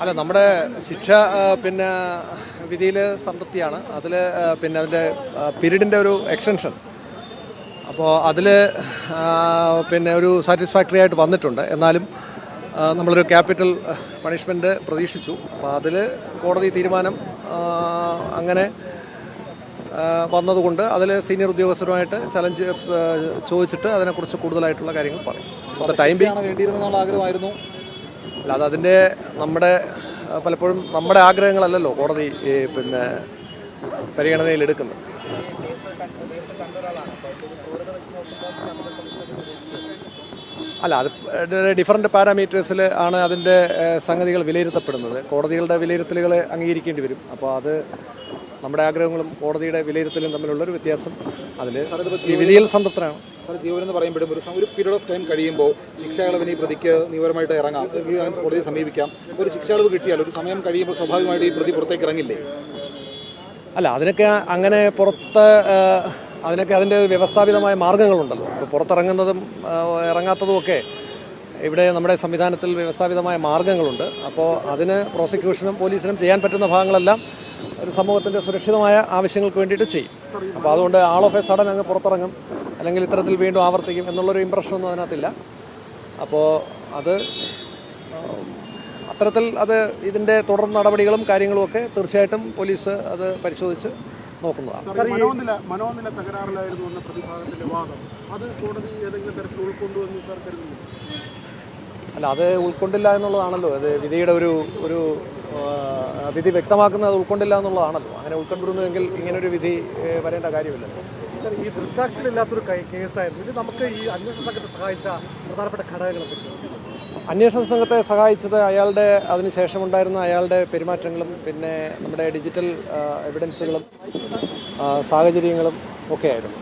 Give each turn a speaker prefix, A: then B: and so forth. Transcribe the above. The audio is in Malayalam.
A: അല്ല നമ്മുടെ ശിക്ഷ പിന്നെ വിധിയിൽ സംതൃപ്തിയാണ്. അതിൽ പിന്നെ അതിന്റെ പീരീഡിന്റെ ഒരു എക്സ്റ്റൻഷൻ. അപ്പോൾ അതിൽ പിന്നെ ഒരു സാറ്റിസ്ഫാക്ടറി ആയിട്ട് വന്നിട്ടുണ്ട്. എന്നാലും നമ്മളൊരു ക്യാപിറ്റൽ പണിഷ്മെന്റ് പ്രതീക്ഷിച്ചു. അപ്പോൾ അതിൽ കോടതി തീരുമാനം അങ്ങനെ വന്നതുകൊണ്ട് അതിൽ സീനിയർ ഉദ്യോഗസ്ഥരുമായിട്ട് ചലഞ്ച് ചോദിച്ചിട്ട് അതിനെക്കുറിച്ച് കൂടുതലായിട്ടുള്ള കാര്യങ്ങൾ പറയും. ടൈം
B: ആഗ്രഹമായിരുന്നു.
A: അല്ലാതെ അതിന്റെ നമ്മുടെ പലപ്പോഴും നമ്മുടെ ആഗ്രഹങ്ങളല്ലല്ലോ കോടതി ഈ പിന്നെ പരിഗണനയിലെടുക്കുന്നത് അല്ല അത് ഡിഫറെന്റ് പാരാമീറ്റേഴ്സിൽ ആണ് അതിന്റെ സംഗതികൾ വിലയിരുത്തപ്പെടുന്നത്. കോടതികളുടെ വിലയിരുത്തലുകൾ അംഗീകരിക്കേണ്ടി വരും. അപ്പോൾ അത് നമ്മുടെ ആഗ്രഹങ്ങളും കോടതിയുടെ വിലയിരുത്തലും തമ്മിലുള്ളൊരു വ്യത്യാസം അതിൽ വിധിയിൽ സംതൃപ്തനാണ്.
B: സാർ ജീവൻ എന്ന് പറയുമ്പോഴും ഒരു ഒരു പീരീഡ് ഓഫ് ടൈം കഴിയുമ്പോൾ ശിക്ഷാളവിന് ഈ പ്രതിക്ക് നിയമപരമായിട്ട് ഇറങ്ങാം. കോടതിയെ സമീപിക്കാം. ഒരു ശിക്ഷാളവ് കിട്ടിയാൽ ഒരു സമയം കഴിയുമ്പോൾ സ്വാഭാവികമായിട്ട് ഈ പ്രതി പുറത്തേക്ക് ഇറങ്ങില്ലേ?
A: അല്ല അതിനൊക്കെ അങ്ങനെ പുറത്ത് അതിനൊക്കെ അതിന്റെ വ്യവസ്ഥാപിതമായ മാർഗങ്ങളുണ്ടല്ലോ. ഇപ്പോൾ പുറത്തിറങ്ങുന്നതും ഇറങ്ങാത്തതും ഒക്കെ ഇവിടെ നമ്മുടെ സംവിധാനത്തിൽ വ്യവസ്ഥാപിതമായ മാർഗങ്ങളുണ്ട്. അപ്പോൾ അതിന് പ്രോസിക്യൂഷനും പോലീസിനും ചെയ്യാൻ പറ്റുന്ന ഭാഗങ്ങളെല്ലാം ഒരു സമൂഹത്തിന്റെ സുരക്ഷിതമായ ആവശ്യങ്ങൾക്ക് വേണ്ടിയിട്ട് ചെയ്യും. അപ്പോൾ അതുകൊണ്ട് ആൾ ഓഫ് എ സഡൻ അങ്ങ് പുറത്തിറങ്ങും. അല്ലെങ്കിൽ ഇത്തരത്തിൽ വീണ്ടും ആവർത്തിക്കും എന്നുള്ളൊരു ഇമ്പ്രഷനൊന്നും അതിനകത്തില്ല. അപ്പോൾ അത് അത്തരത്തിൽ അത് ഇതിന്റെ തുടർ നടപടികളും കാര്യങ്ങളും ഒക്കെ തീർച്ചയായിട്ടും പോലീസ് അത് പരിശോധിച്ച് നോക്കുന്നതാണ്.
C: മനോനില തകരാറിലായിരുന്നു എന്ന പ്രതിഭാഗത്തിന്റെ വാദം. അത് കോടതി ഏതെങ്കിലും തരത്തിൽ ഉൾക്കൊണ്ടുവെന്ന് സാർ കരുതുന്നു?
A: അല്ല അത് ഉൾക്കൊണ്ടില്ല എന്നുള്ളതാണല്ലോ. അത് വിധിയുടെ ഒരു ഒരു വിധി വ്യക്തമാക്കുന്നത് അത് ഉൾക്കൊണ്ടില്ല എന്നുള്ളതാണല്ലോ. അങ്ങനെ ഉൾക്കൊണ്ടിരുന്നുവെങ്കിൽ ഇങ്ങനൊരു വിധി വരേണ്ട കാര്യമില്ലല്ലോ.
C: സാർ ഈ ദൃക്സാക്ഷികളില്ലാത്തൊരു കൈ- കേസായിരുന്നു. ഇത് നമുക്ക് ഈ അന്വേഷണ സംഘത്തെ സഹായിച്ച പ്രധാനപ്പെട്ട ഘടകങ്ങളെ
A: അന്വേഷണ സംഘത്തെ സഹായിച്ചത് അയാളുടെ അതിനുശേഷമുണ്ടായിരുന്ന അയാളുടെ പെരുമാറ്റങ്ങളും പിന്നെ നമ്മുടെ ഡിജിറ്റൽ എവിഡൻസുകളും സാഹചര്യങ്ങളും ഒക്കെ ആയിരുന്നു.